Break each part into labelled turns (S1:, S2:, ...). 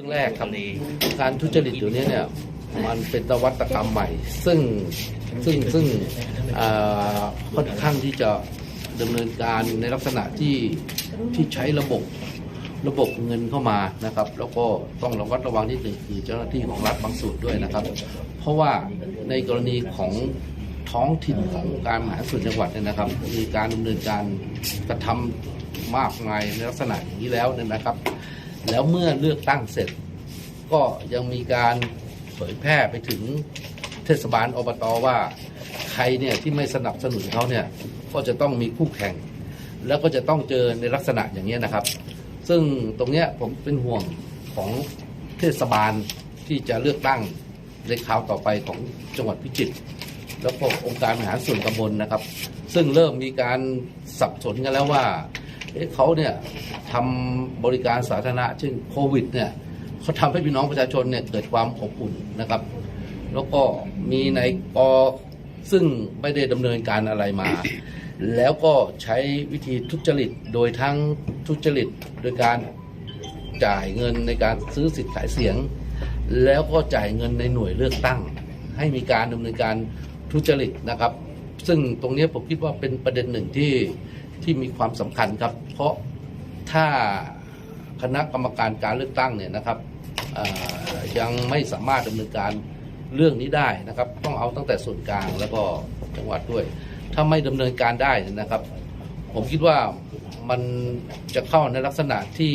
S1: เรื่องแรกครับการทุจริตอยู่นี้เนี่ยมันเป็นนวัตกรรมใหม่ ซึ่งซึ่งซึ่งค่อนข้างที่จะดำเนินการในลักษณะที่ที่ใช้ระบบระบบเงินเข้ามานะครับ แล้วก็ต้องระวัดระวังนิดหนึ่งคือเจ้าหน้าที่ของรัฐบางส่วนด้วยนะครับ เพราะว่าในกรณีของท้องถิ่นของการมหาส่วนจังหวัดเนี่ยนะครับ มีการดำเนินการกระทำมากมายในลักษณะอย่างนี้แล้วเนี่ยนะครับ แล้วเมื่อเลือกตั้งเสร็จ ก็ยังมีการเผยแพร่ไปถึงเทศบาลอบตว่า ใครเนี่ยที่ไม่สนับสนุนเขาเนี่ยก็จะต้องมีคู่แข่ง แล้วก็จะต้องเจอในลักษณะอย่างนี้นะครับ ซึ่งตรงเนี้ยผมเป็นห่วงของเทศบาลที่จะเลือกตั้งในคราวต่อไปของจังหวัดพิจิตรแล้วก็องค์การบริหารส่วนตำบลนะครับ ซึ่งเริ่มมีการสับสนกันแล้วว่า เขาเนี่ยทำบริการสาธารณะเช่นโควิดเนี่ยเขาทำให้พี่น้องประชาชนเนี่ยเกิดความอบอุ่นนะครับ แล้วก็มีในกซึ่งไม่ได้ดำเนินการอะไรมา แล้วก็ใช้วิธีทุจริตโดยทั้งทุจริตโดยการจ่ายเงินในการซื้อสิทธิ์ขายเสียง แล้วก็จ่ายเงินในหน่วยเลือกตั้ง ให้มีการดำเนินการทุจริตนะครับ ซึ่งตรงนี้ผมคิดว่าเป็นประเด็นหนึ่งที่ ที่มีความสำคัญครับ เพราะถ้าคณะกรรมการการเลือกตั้งเนี่ยนะครับยังไม่สามารถดำเนินการเรื่องนี้ได้นะครับ ต้องเอาตั้งแต่ส่วนกลางแล้วก็จังหวัดด้วย ถ้าไม่ดำเนินการได้นะครับ ผมคิดว่ามันจะเข้าในลักษณะที่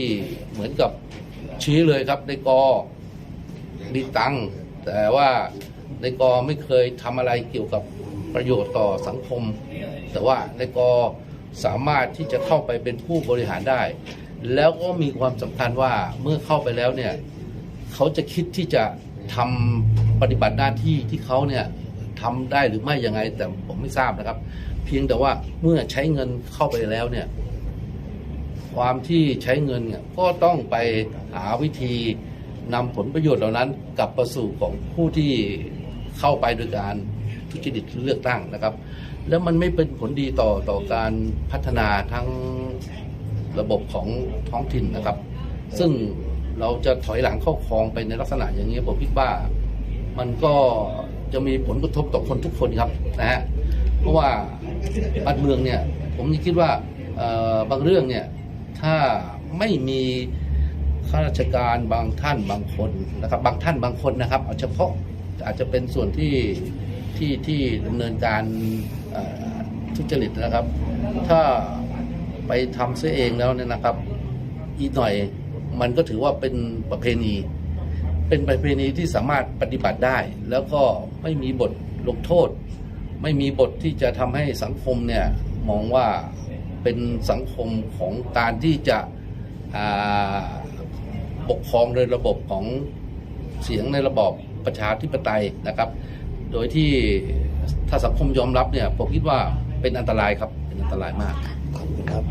S1: เหมือนกับชี้เลยครับ ในกอมีตังแต่ว่าในกอไม่เคยทำอะไรเกี่ยวกับประโยชน์ต่อสังคม แต่ว่าในกอ สามารถที่จะเข้าไปเป็นผู้บริหารได้ แล้วก็มีความสำคัญว่าเมื่อเข้าไปแล้วเนี่ยเขาจะคิดที่จะทำปฏิบัติหน้าที่ที่เขาเนี่ยทำได้หรือไม่ยังไงแต่ผมไม่ทราบนะครับ เพียงแต่ว่าเมื่อใช้เงินเข้าไปแล้วเนี่ยความที่ใช้เงินเนี่ยก็ต้องไปหาวิธีนำผลประโยชน์เหล่านั้นกลับประสู่ของผู้ที่เข้าไปโดยการ ทุจริตเลือกตั้งนะครับ แล้วมันไม่เป็นผลดีต่อต่อการพัฒนาทั้งระบบของท้องถิ่นนะครับ ซึ่งเราจะถอยหลังเข้าคลองไปในลักษณะอย่างนี้ผมคิดว่ามันก็จะมีผลกระทบต่อคนทุกคนครับนะฮะเพราะว่าบ้านเมืองเนี่ยผมคิดว่าบางเรื่องเนี่ยถ้าไม่มีข้าราชการบางท่านบางคนนะครับ บางท่านบางคนนะครับ เอาเฉพาะอาจจะเป็นส่วนที่ ที่ที่ดำเนินการทุจริตนะครับ ถ้าไปทำเสียเองแล้วเนี่ยนะครับ อีกหน่อยมันก็ถือว่าเป็นประเพณี เป็นประเพณีที่สามารถปฏิบัติได้ แล้วก็ไม่มีบทลงโทษ ไม่มีบทที่จะทำให้สังคมเนี่ยมองว่าเป็นสังคมของการที่จะปกครองโดยระบบของเสียงในระบอบประชาธิปไตยนะครับ โดยที่ถ้าสังคมยอมรับเนี่ยผมคิดว่าเป็นอันตรายครับเป็นอันตรายมาก
S2: ขอบคุณครับ